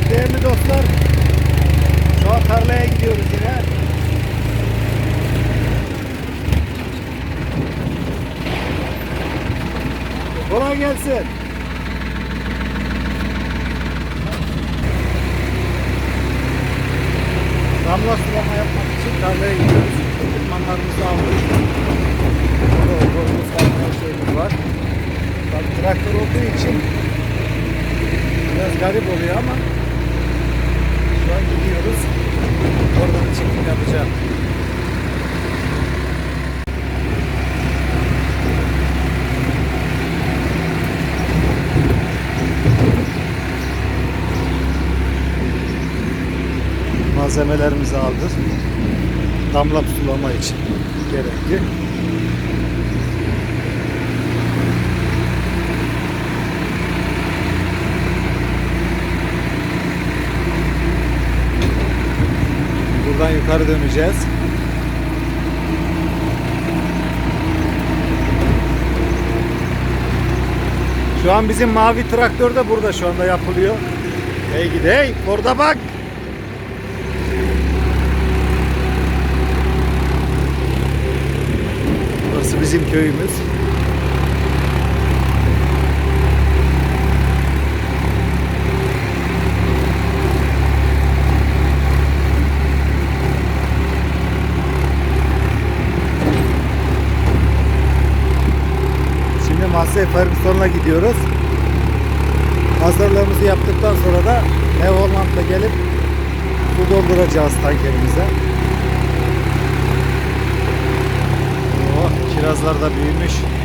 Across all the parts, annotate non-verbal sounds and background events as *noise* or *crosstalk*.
Evet değerli dostlar. Şu an tarlaya gidiyoruz yine. Kolay gelsin. Damla sulama yapmak için tarlaya gidiyoruz. Ekipmanlarımızı aldık. Olduğumuz her şeyimiz var. Traktör olduğu için biraz garip oluyor ama şu an gidiyoruz. Oradan çekim yapacağım. Malzemelerimizi aldık. Damla sulama için gerekli. Buradan yukarı döneceğiz. Şu an bizim mavi traktör de burada şu anda yapılıyor. Hey gidi hey orada bak. Burası bizim köyümüz. Şimdi Mahsey Ferguson'a gidiyoruz. Hazırlığımızı yaptıktan sonra da Ev Holland'da gelip su dolduracağız tankerimize. Oh, kirazlar da büyümüş.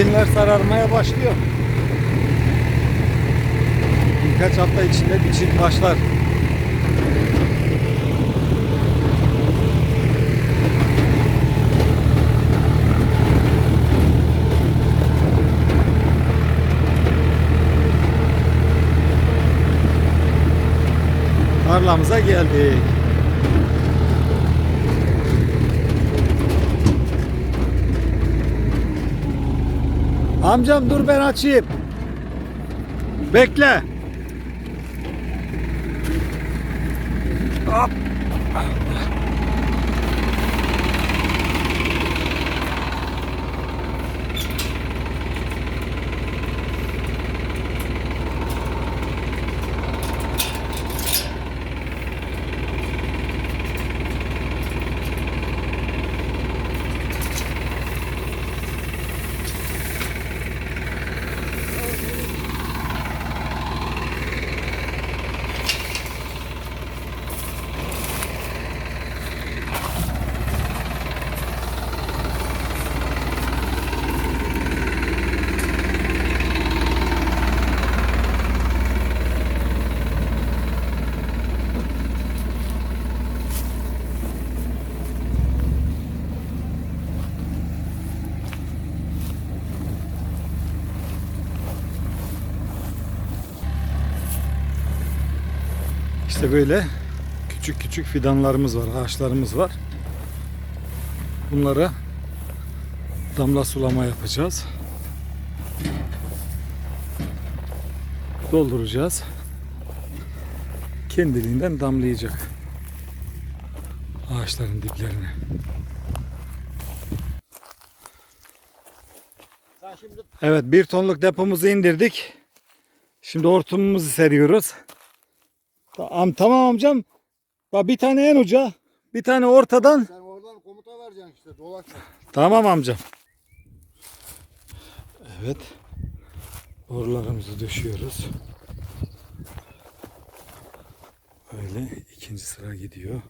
Ekinler sararmaya başlıyor. Birkaç hafta içinde biçim başlar. Tarlamıza geldik. Amcam dur ben açayım. Bekle. Hop. İşte böyle küçük küçük fidanlarımız var, ağaçlarımız var. Bunlara damla sulama yapacağız. Dolduracağız. Kendiliğinden damlayacak ağaçların diplerine. Evet bir tonluk depomuzu indirdik. Şimdi hortumumuzu seriyoruz. Tamam, tamam amcam. Bak bir tane en uca. Bir tane ortadan. sen oradan komuta vereceksin işte dolaş. Tamam amcam. Evet. Borularımızı döşüyoruz. Böyle ikinci sıra gidiyor.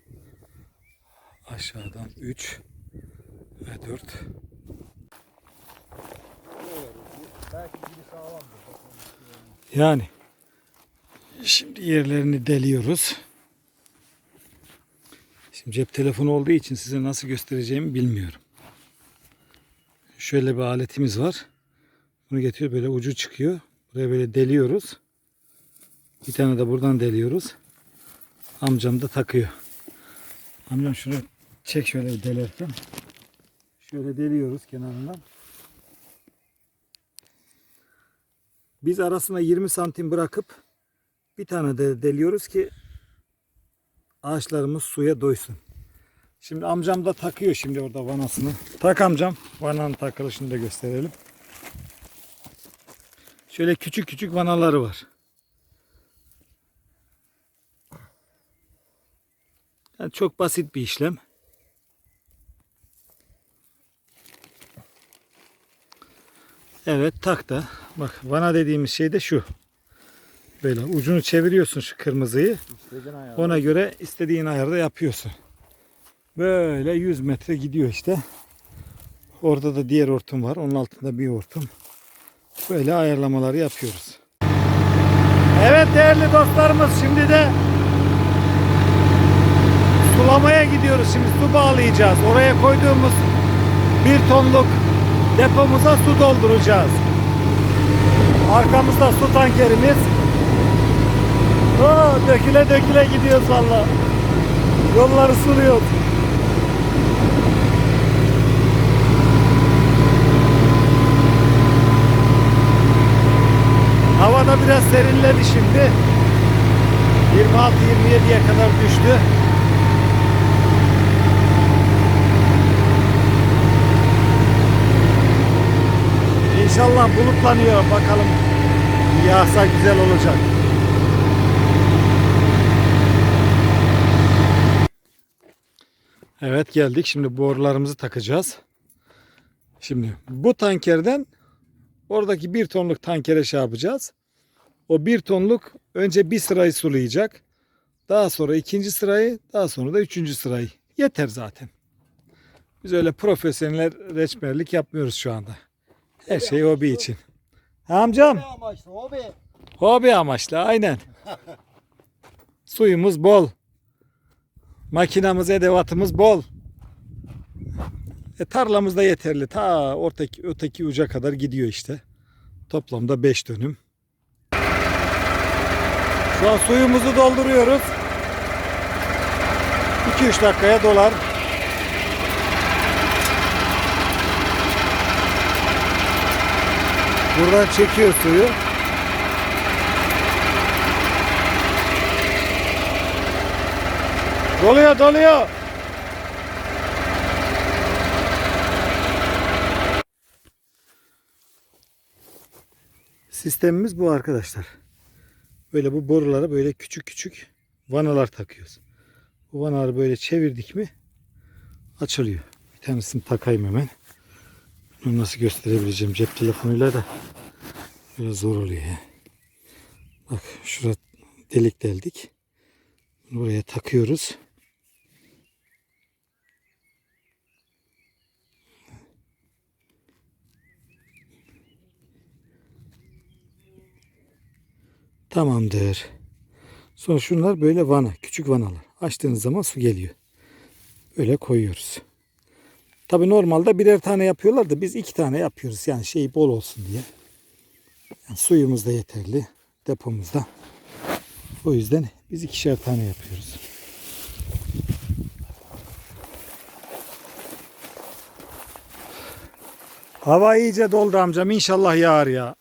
Aşağıdan 3 ve 4. Belki biri sağlamdır. Yani şimdi yerlerini deliyoruz. Şimdi cep telefonu olduğu için size nasıl göstereceğimi bilmiyorum. Şöyle bir aletimiz var. Bunu getiriyor böyle ucu çıkıyor. Buraya böyle deliyoruz. Bir tane de buradan deliyoruz. Amcam da takıyor. Amcam şunu çek şöyle delerken. Şöyle deliyoruz kenarından. Biz arasına 20 santim bırakıp bir tane de deliyoruz ki ağaçlarımız suya doysun. Şimdi amcam da takıyor şimdi orada vanasını. Tak amcam. Vananın takılışını da gösterelim. Şöyle küçük küçük vanaları var. Yani çok basit bir işlem. Evet tak da. Bak vana dediğimiz şey de şu. Böyle ucunu çeviriyorsun şu kırmızıyı. Ona göre istediğin ayarda yapıyorsun. Böyle 100 metre gidiyor işte. Orada da diğer hortum var. Onun altında bir hortum. Böyle ayarlamaları yapıyoruz. Evet değerli dostlarımız şimdi de sulamaya gidiyoruz. Şimdi su bağlayacağız. Oraya koyduğumuz bir tonluk depomuza su dolduracağız. Arkamızda su tankerimiz. Oo, döküle döküle gidiyoruz valla. Yolları suluyor. Hava da biraz serinledi şimdi. 26-27'ye kadar düştü. İnşallah bulutlanıyor. Bakalım yağsa güzel olacak. Evet geldik. Şimdi borularımızı takacağız. Şimdi bu tankerden oradaki bir tonluk tankere şey yapacağız. O bir tonluk önce bir sırayı sulayacak. Daha sonra ikinci sırayı, daha sonra da üçüncü sırayı. Yeter zaten. Biz öyle profesyonel reçberlik yapmıyoruz şu anda. Her şey hobi için. Ha, Amcam. Ne amaçlı hobi? Hobi amaçlı aynen. *laughs* Suyumuz bol. Makinamız, edevatımız bol. E, tarlamız da yeterli. Ta ortaki, öteki uca kadar gidiyor işte. Toplamda 5 dönüm. Şu an suyumuzu dolduruyoruz. 2-3 dakikaya dolar. Buradan çekiyor suyu. Doluyor doluyor. Sistemimiz bu arkadaşlar. Böyle bu borulara böyle küçük küçük vanalar takıyoruz. Bu vanaları böyle çevirdik mi açılıyor. Bir tanesini takayım hemen. Bunu nasıl gösterebileceğim cep telefonuyla da biraz zor oluyor ya. Bak şurada delik deldik. Buraya takıyoruz. Tamamdır. Sonra şunlar böyle vana, küçük vanalar. Açtığınız zaman su geliyor. Böyle koyuyoruz. Tabi normalde birer tane yapıyorlar da biz iki tane yapıyoruz. Yani şey bol olsun diye. Yani suyumuz da yeterli. Depomuzda. O yüzden biz ikişer tane yapıyoruz. Hava iyice doldu amcam. İnşallah yağar ya.